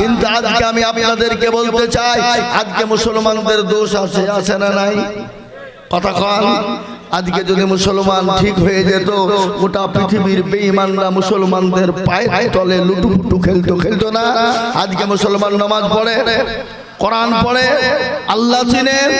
কিন্তু আজকে আমি আপনাদেরকে বলতে চাই আজকে মুসলমানদের দোষ আছে আছে না নাই? কথা কন। আজকে যদি মুসলমান ঠিক হয়ে যেত গোটা পৃথিবীর বেঈমানরা মুসলমানদের পায়ের তলে লুটুপুটু খেলতো খেলতো না? আজকে মুসলমান নামাজ পড়ে কোরআন পড়ে আল্লাহ চিনেন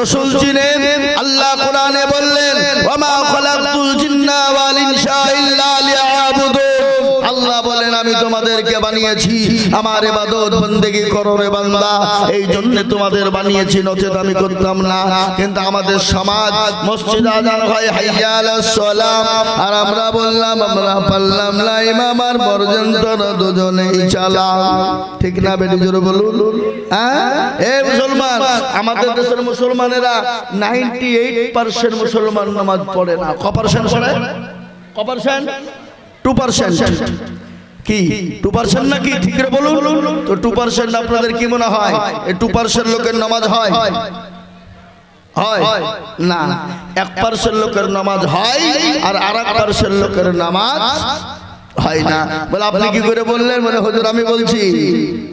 রসুল চিনেন আল্লাহ কোরআনে বললেন ওয়ামা খালাকতুল জিন্না ওয়াল ইনসা ইল্লা লিয়াবুদুন আল্লাহ বলেন আমি তোমাদেরকে বানিয়েছি। আমার ইবাদত বন্দেগি করো রে বান্দা। এই জন্য তোমাদের বানিয়েছি, নচেত আমি করতাম না। কিন্তু আমাদের সমাজ, মসজিদ আজান হয়, হাইয়া আলাস সালাম। আর আমরা বললাম, আমরা পারলাম না, ইমাম আর পর্যন্ত দুজনেই চালাম ঠিক না বেটি, জোরে বলুন। হ্যাঁ? এ মুসলমান, আমাদের দেশের মুসলমানেরা নাইনটি এইট পার্সেন্ট মুসলমান নামাজ পড়ে না। ক পার্সেন্ট পড়ে? ক পার্সেন্ট? টু কি? টু পার্সেন্ট নাকি? ঠিক বলুন। তো টু পার্সেন্ট আপনাদের কি মনে হয়? এই টু পার্সেন্ট লোকের নামাজ হয়? হয়? না এক পার্সেন্ট লোকের নামাজ হয় আর আর এক পার্সেন্ট লোকের নামাজ হয় না। বলে আপনি কি করে বললেন? বলে হজুর আমি বলছি।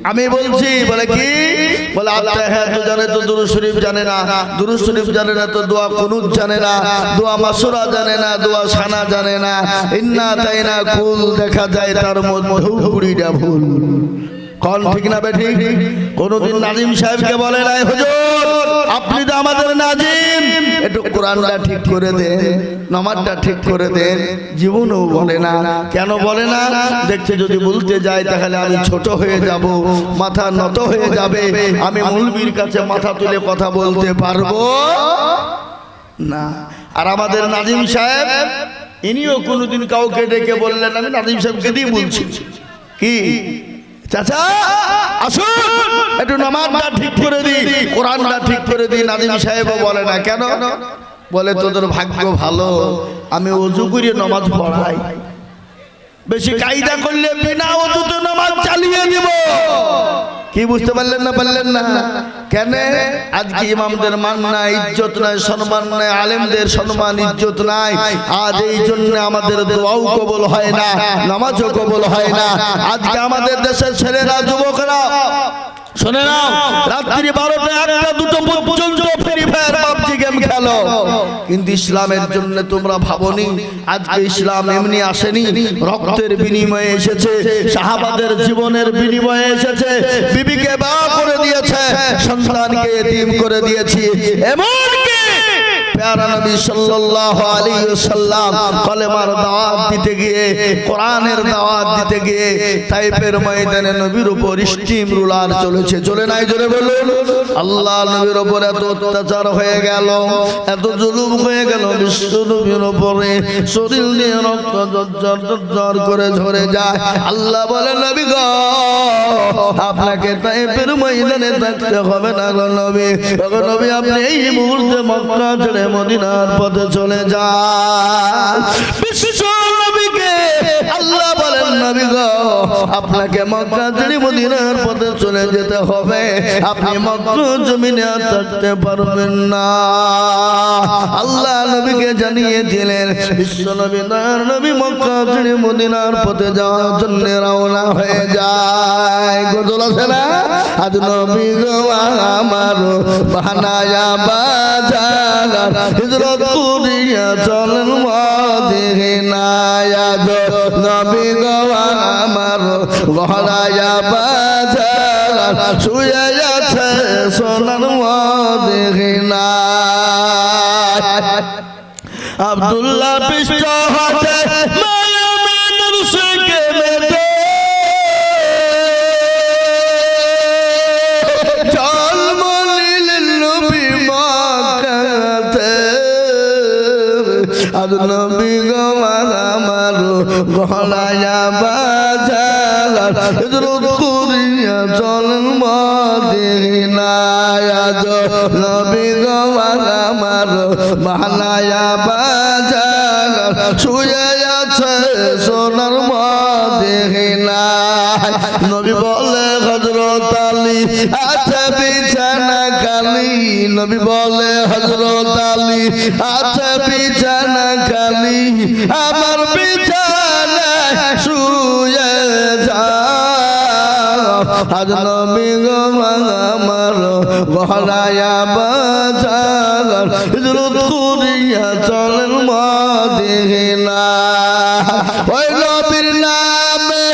আমি বলছি বলে কি? বলে আল্লাহ হ্যাঁ তো জানে তো দুরু শরীফ জানে না। দুরু শরীফ জানে না তো দোয়া কুনুত জানে না। দোয়া মাসুরা জানে না দোয়া সানা জানে না। ইন্না তাই না কুল দেখা যায় তার মধ্যেও কুড়িটা ভুল। কন ঠিক না বেঠি কোনদিন নাজিম সাহেবকে বলে নাই, হুজুর, আপনি তো আমাদের নাজিম। একটু কোরআনটা ঠিক করে দেন, নামাজটা ঠিক করে দেন। জীবনও বলে না। কেন বলে না? দেখছে যদি বলতে যাই তাহলে আমি ছোট হয়ে যাব, মাথা নত হয়ে যাবে। আমি মুলবির কাছে মাথা তুলে কথা বলতে পারব? না। আর আমাদের নাজিম সাহেব, ইনিও কোনোদিন কাউকে ডেকে বললেন, আমি নাজিম সাহেবকে দিয়ে বলছি। কি? চাচা, আসুন। একটু নামাজটা ঠিক করে দিই। কোরআনটা ঠিক করে দিই। নাজিম সাহেবও বলে না, কেন? বলে, তোদের ভাগ্য ভালো। আমি অজু করিয়ে নামাজ পড়াই। বেশি কায়দা করলে বিনা অজুতে নামাজ চালিয়ে দিব। কি বুঝতে পারলেন না পারলেন না? কেন? আজকে ইমামদের মান নাই, ইজ্জত নাই, সম্মান নাই, আলেমদের সম্মান, ইজ্জত নাই। আজ এই জন্য আমাদের দোয়াও কবল হয় না, নামাজও কবল হয় না। আজকে আমাদের দেশের ছেলেরা, যুবকরা, শোনে না, রাত্রি বারোটা একটা দুটো পর্যন্ত ফ্রি ফায়ার পাবজি গেম খেলো। কিন্তু ইসলামের জন্য তোমরা ভাবনি। আজকে ইসলাম এমনি আসেনি। রক্তের বিনিময়ে এসেছে। শাহাবাদের জীবনের বিনিময়ে এসেছে। বিবিকে বা করে দিয়েছে। সন্তানকে এতিম করে দিয়েছি। এমনকি আপনাকে আপনি এই মুহূর্তে মক্কা ছেড়ে মদিনার পথে চলে নবীকে আল্লাহ বলেন, নবী গো, আপনাকে মক্কা মদিনার পথে চলে যেতে হবে। আপনি মক্কা জমিনে থাকতে পারবেন না। আল্লাহ নবীকে জানিয়ে দিলেন বিশ্ব নবী দয়ার নবী মক্কা মদিনার পথে যাওয়ার জন্য রওনা হয়ে যায়। গজল আছে না? আজ নবী গো, আমার বানায়া বাজার হিজরত করিয়া চলেন মদিনায় আজ। নবী গো আমার গহরায়া বাজার। শুয়ে আছে সোনার মদিনায়। আব্দুল্লাহ পৃষ্ঠ হাতে মায়ামিনুর শেখে নবী গো আমার গহলায়া বাজার হিজরত করিয়া চলেন মদিনায় নবী গো আমার বাহানায়া বাজার শুয়ে আছে সোনার মদিনায় নবী বলে হজরত আলী নবী বলে হজরত আলী আছে বিছানা কালি আমার বিছানা শুয়ে যাও। আজ নবী গো আমার গহরায়া বাজার হিজরত করিয়া চলেন মদিনা ওই নবীর নামে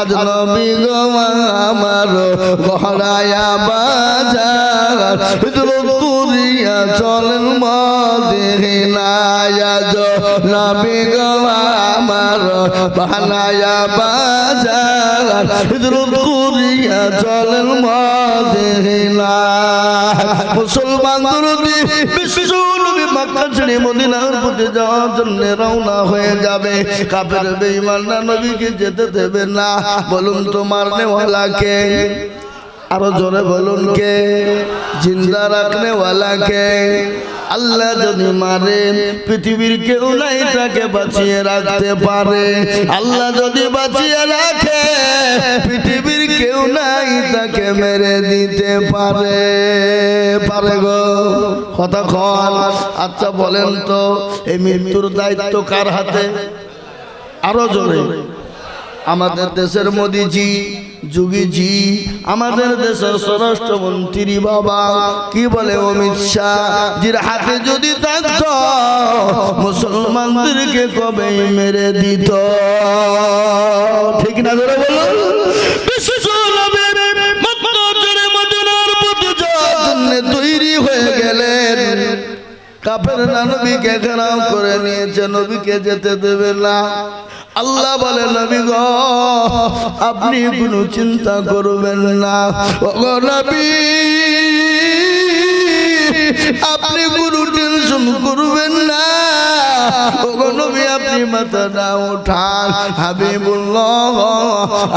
আজ নবী গো আমার গহরায়া বাজার। করিয়া চলেন মদিনায় আজ। নবী গো আমার বানায়া বাজার। করিয়া চলেন মদিনায়। মুসলমান দুরুদি বিশ্ব মক্কা ছেড়ে মদিনার যাওয়ার জন্য রওনা হয়ে যাবে। কাফের বেঈমানরা নবীকে যেতে দেবে না। বলুন তোমার নেওয়ালাকে আরও জোরে বলুন কে? জিন্দা রাখনে কে? আল্লাহ যদি মারে, পৃথিবীর কেউ নাই তাকে বাঁচিয়ে রাখতে পারে। আল্লাহ যদি বাঁচিয়ে রাখে, পৃথিবীর কেউ নাই তাকে মেরে দিতে পারে। পারে গো কতক্ষণ আচ্ছা বলেন তো, এই মৃত্যুর দায়িত্ব কার হাতে? আরও জোরে। আমাদের দেশের মোদিজি যুগীজি আমাদের দেশের স্বরাষ্ট্রমন্ত্রী বাবা, কি বলে অমিত শাহ? জির হাতে যদি থাকত, মুসলমানদেরকে কবে মেরে দিত? ঠিক না ধরে বলুন? কাপের নবীকে ঘেরাও করে নিয়েছে, নবীকে যেতে দেবে না। আল্লাহ বলে, নবী গ, আপনি কোনো চিন্তা করবেন না। ও নবী আপনি কোনো টেনশন করবেন না। নবী, আপনি মাথাটা উঠান হাবিবুল্লাহ,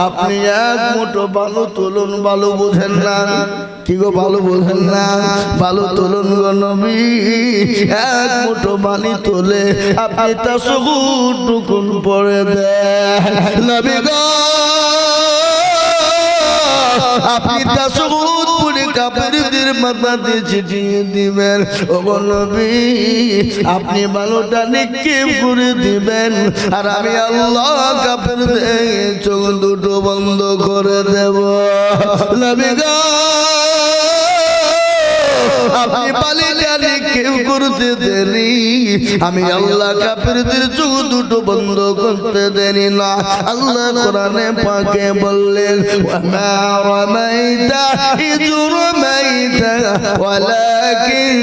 আপনি এক মুঠো বালু তুলুন, বালু বোঝেন না। কি গো ভালো বোঝেন না? ভালো তুলুন গো নবী, এক মুঠো বালি তোলে আপনি তা সবুজ টুকুন পরে দেন। নবী গো, আপনি তা পুরে কাপড়দের মাথাতে ছিটিয়ে দিবেন। ও নবী আপনি বালোটা নিক্ষেপ করে দিবেন। আর আমি আল্লাহ কাপের চোখ দুটো বন্ধ করে দেব। নবী আপনি পালিটা কেউ করতে দেনি আমি আল্লাহ কাফেরদের চোখ দুটো বন্ধ করতে দেনি না আল্লাহ কোরআনে পাকে বললেন ওয়ামা রামাইতা ইয রামাইতা ওয়ালাকিন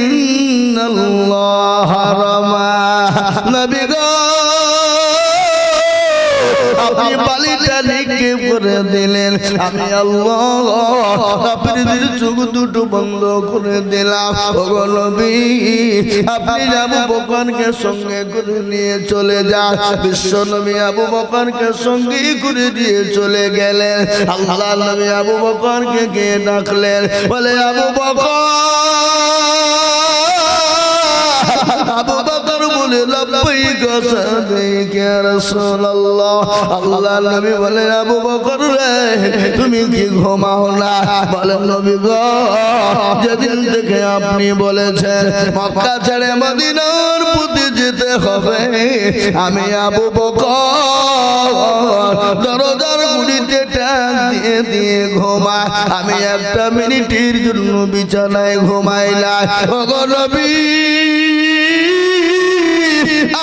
আল্লাহ রামা নবী গো আপনি বালিটা লিখে করে দিলেন। আমি আল্লাহ আপনাদের চোখ দুটো বন্ধ করে দিলাম। নবী আপনি আবু বকরকে সঙ্গে করে নিয়ে চলে যান। বিশ্ব নবী আবু বকরকে সঙ্গে করে দিয়ে চলে গেলেন। আল্লাহ নবী আবু বকরকে কে ডাকলেন বলে আবু বকর আবু রে, তুমি ঘুমাও না? আপনি বলেছেন, মক্কা ছেড়ে মদিনার যেতে হবে, আমি আবু বকর। দরজার গুড়িতে টান দিয়ে দিয়ে ঘুমা আমি একটা মিনিটের জন্য বিছানায় ঘুমাই না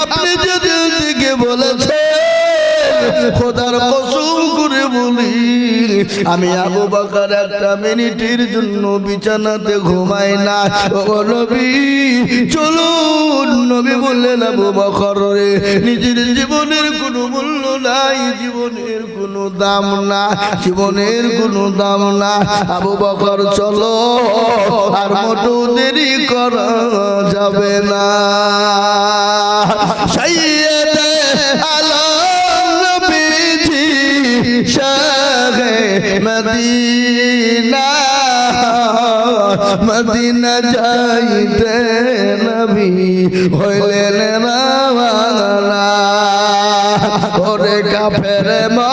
আপনি যদি থেকে বলেছেন খোদার কসম করে বলি, আমি আবু বাকার একটা মিনিটের জন্য বিছানাতে ঘুমাই না। ও নবী, চলুন, নবী বললেন, আবু বকর রে, নিজের জীবনের কোনো মূল্য নাই, জীবনের কোনো দাম না, জীবনের কোনো দাম না। আবু বকর, চলো, আর মোটু দেরি করা যাবে না। সাইয়েদে শাহে মদিনা মদিনা যাইতে নবী হইলেন রাওয়ানা ওরে কাফের মক্কা বাসী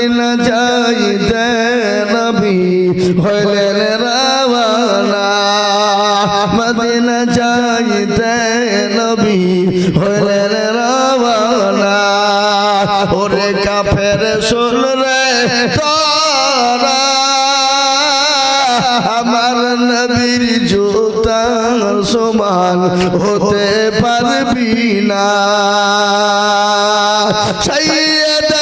মদিনা যাইতে নবী হইলেন রাওয়ানা। মদিনা যাইতে নবী হইলেন রাওয়ানা। ওরে কাফের শুন রে তোরা, আমার নবীর জুতা সমান হতে পারবি না। সৈয়দ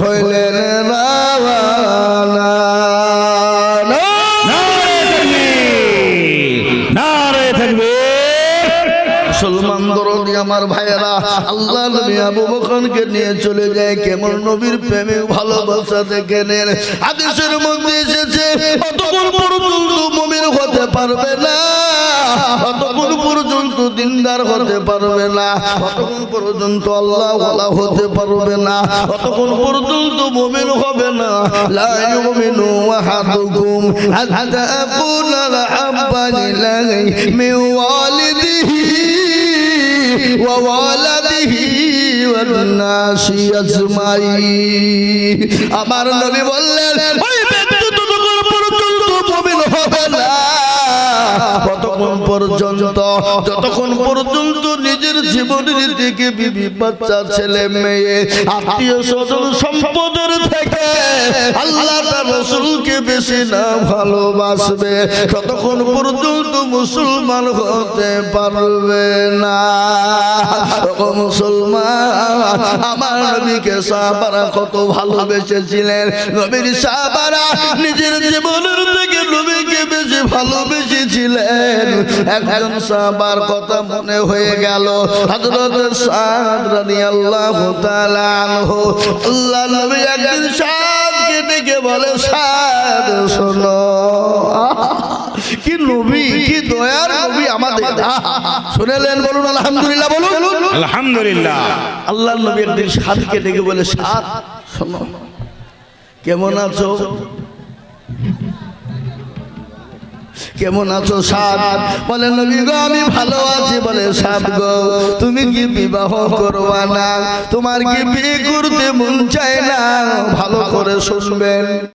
হইলেন রাওয়ানা। মুসলমান দরদি আমার ভাইয়েরা, আল্লাহ নবী আবু বকরকে নিয়ে চলে যায় কেমন নবীর প্রেমে ভালোবাসা দেখে নেন। হাদিসের মধ্যে এসেছে হতে পারবে না। অতক্ষণ পর্যন্ত দিনদার হতে পারবে না। অতক্ষণ পর্যন্ত আল্লাহ ওয়ালা হতে পারবে না। অতক্ষণ পর্যন্ত মুমিন হবে না। লা ইউমিনু আহাদুকুম হাত্তা আকুনা আহাব্বা ইলাইহি মি ওয়ালিদিহি ওয়া ওয়ালাদিহি আমার নবী বললেন, ওই বেটা পর্যন্ত, যতক্ষণ পর্যন্ত নিজের জীবনের দিকে বিবি বাচ্চা ছেলে, মেয়ে, আত্মীয় স্বজন সম্পদের থেকে আল্লাহ রসুলকে বেশি না ভালোবাসবে, ততক্ষণ পর্যন্ত মুসলমান হতে পারবে না। মুসলমান, আমার নবীকে সাহাবারা কত ভালোবেসেছিলেন। নবীর সাহাবারা নিজের জীবনের থেকে নবীকে বেশি ভালোবেসেছিলেন। একজন সাহাবার কথা মনে হয়ে গেল। হযরত সাদ রাদিয়াল্লাহু তাআলা আনহু। আল্লাহ নবী একদিন সাদকে ডেকে বলে সাদ শোনো। কি নবী কি দয়ার নবী আমাদের। শুনেলেন বলুন আলহামদুলিল্লাহ বলুন। আলহামদুলিল্লাহ। আল্লাহ নবী একদিন সাদকে ডেকে বলে সাদ শোনো। কেমন আছো? কেমন আছো সাদ বলে, নবী গো, আমি ভালো আছি। বলে সাদ গো, তুমি কি বিবাহ করবা না? তোমার কি বিয়ে করতে মন চায় না? ভালো করে শুনবেন।